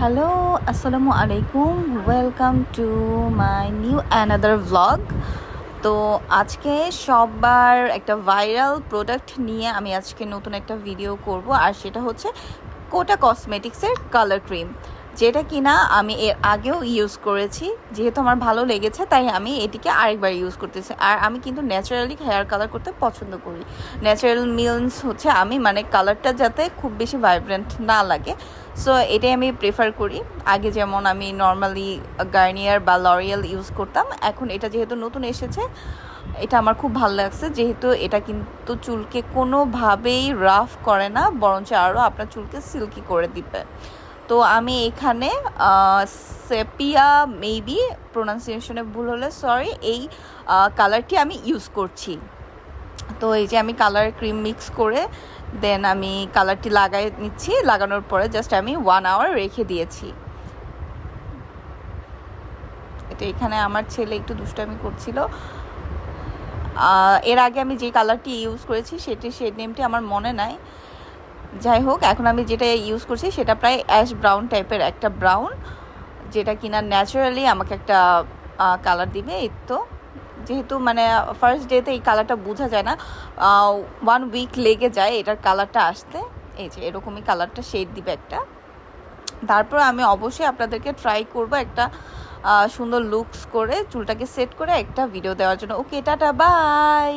Hello আসসালামু আলাইকুম welcome to my new another vlog তো আজকে সববার একটা ভাইরাল প্রোডাক্ট নিয়ে আমি আজকে নতুন একটা ভিডিও করব, আর সেটা হচ্ছে কোটা কসমেটিক্সের কালার ক্রিম যেটা কিনা আমি এর আগেও ইউজ করেছি, যেহেতু আমার ভালো লেগেছে, তাই আমি এটিকে আরেকবার ইউজ করতেছি। আর আমি কিন্তু ন্যাচারালি হেয়ার কালার করতে পছন্দ করি। ন্যাচারাল মিলস হচ্ছে আমি মানে কালারটা যাতে খুব বেশি ভাইব্রেন্ট না লাগে। সো এটাই আমি প্রেফার করি। আগে যেমন আমি নর্মালি গার্নিয়ার বা লরিয়াল ইউজ করতাম, এখন এটা যেহেতু নতুন এসেছে, এটা আমার খুব ভালো লাগছে। যেহেতু এটা কিন্তু চুলকে কোনোভাবেই রাফ করে না, বরঞ্চ আরও আপনার চুলকে সিল্কি করে দিবে। তো আমি এখানে সেপিয়া মেবি প্রোনাউন্সিয়েশনে ভুল হলে সরি এই কালারটি আমি ইউজ করছি। তো এই যে আমি কালার ক্রিম মিক্স করে দেন আমি কালারটি লাগাই নিচ্ছি। লাগানোর পরে জাস্ট আমি ওয়ান আওয়ার রেখে দিয়েছি। এটা এখানে আমার ছেলে একটু দুষ্টামি করছিল। এর আগে আমি যে কালারটি ইউজ করেছি, সেটি শেড নেমটি আমার মনে নাই। যাই হোক, এখন আমি যেটা ইউজ করছি সেটা প্রায় অ্যাশ ব্রাউন টাইপের একটা ব্রাউন যেটা কিনা ন্যাচারালি আমাকে একটা কালার দিবে। এই তো, যেহেতু মানে ফার্স্ট ডেতে এই কালারটা বোঝা যায় না ওয়ান উইক লেগে যায় এটার কালারটা আসতে। এই যে, এরকমই কালারটা শেড দিবে একটা। তারপর আমি অবশ্যই আপনাদেরকে ট্রাই করব একটা সুন্দর লুকস করে, চুলটাকে সেট করে একটা ভিডিও দেওয়ার জন্য। ওকে টাটা বাই